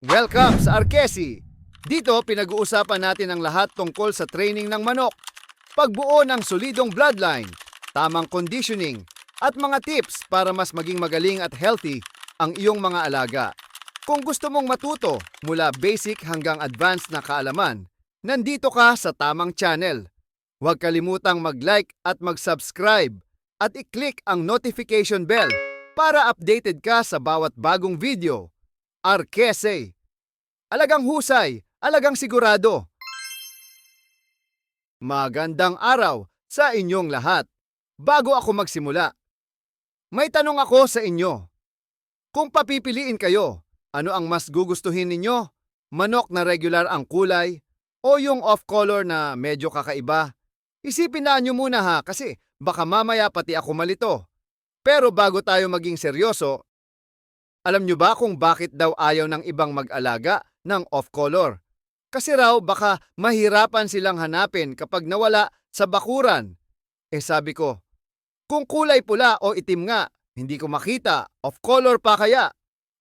Welcome sa Arkesi! Dito pinag-uusapan natin ang lahat tungkol sa training ng manok, pagbuo ng solidong bloodline, tamang conditioning, at mga tips para mas maging magaling at healthy ang iyong mga alaga. Kung gusto mong matuto mula basic hanggang advanced na kaalaman, nandito ka sa tamang channel. Huwag kalimutang mag-like at mag-subscribe at i-click ang notification bell para updated ka sa bawat bagong video. Arkese. Alagang husay, alagang sigurado. Magandang araw sa inyong lahat. Bago ako magsimula, may tanong ako sa inyo. Kung papipiliin kayo, ano ang mas gugustuhin ninyo? Manok na regular ang kulay o yung off-color na medyo kakaiba? Isipin na nyo muna ha kasi baka mamaya pati ako malito. Pero bago tayo maging seryoso, alam nyo ba kung bakit daw ayaw ng ibang mag-alaga ng off-color? Kasi raw baka mahirapan silang hanapin kapag nawala sa bakuran. Eh sabi ko, kung kulay pula o itim nga, hindi ko makita, off-color pa kaya?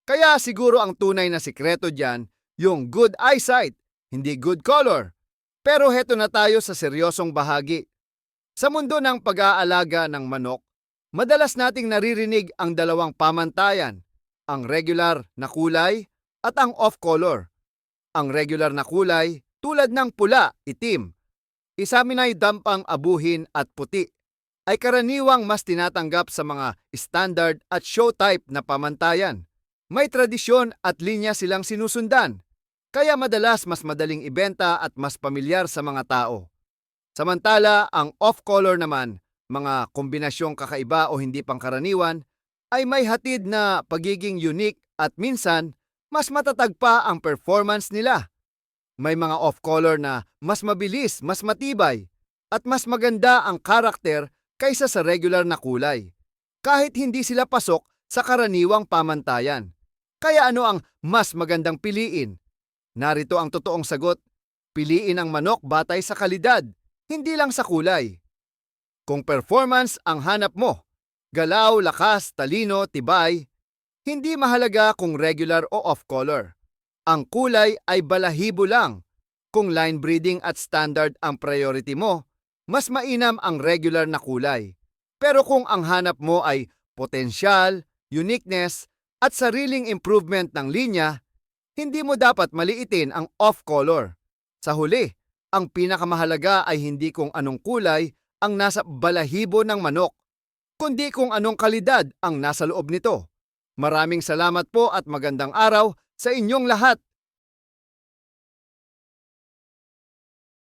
Kaya siguro ang tunay na sikreto dyan, yung good eyesight, hindi good color. Pero heto na tayo sa seryosong bahagi. Sa mundo ng pag-aalaga ng manok, madalas nating naririnig ang dalawang pamantayan, ang regular na kulay at ang off-color. Ang regular na kulay, tulad ng pula, itim, isaminay dampang abuhin at puti, ay karaniwang mas tinatanggap sa mga standard at show type na pamantayan. May tradisyon at linya silang sinusundan, kaya madalas mas madaling ibenta at mas pamilyar sa mga tao. Samantala, ang off-color naman, mga kombinasyong kakaiba o hindi pangkaraniwan, ay may hatid na pagiging unique at minsan, mas matatag pa ang performance nila. May mga off-color na mas mabilis, mas matibay, at mas maganda ang karakter kaysa sa regular na kulay. Kahit hindi sila pasok sa karaniwang pamantayan. Kaya ano ang mas magandang piliin? Narito ang totoong sagot. Piliin ang manok batay sa kalidad, hindi lang sa kulay. Kung performance ang hanap mo, galaw, lakas, talino, tibay, hindi mahalaga kung regular o off-color. Ang kulay ay balahibo lang. Kung line breeding at standard ang priority mo, mas mainam ang regular na kulay. Pero kung ang hanap mo ay potensyal, uniqueness, at sariling improvement ng linya, hindi mo dapat maliitin ang off-color. Sa huli, ang pinakamahalaga ay hindi kung anong kulay ang nasa balahibo ng manok, kundi kung anong kalidad ang nasa loob nito. Maraming salamat po at magandang araw sa inyong lahat.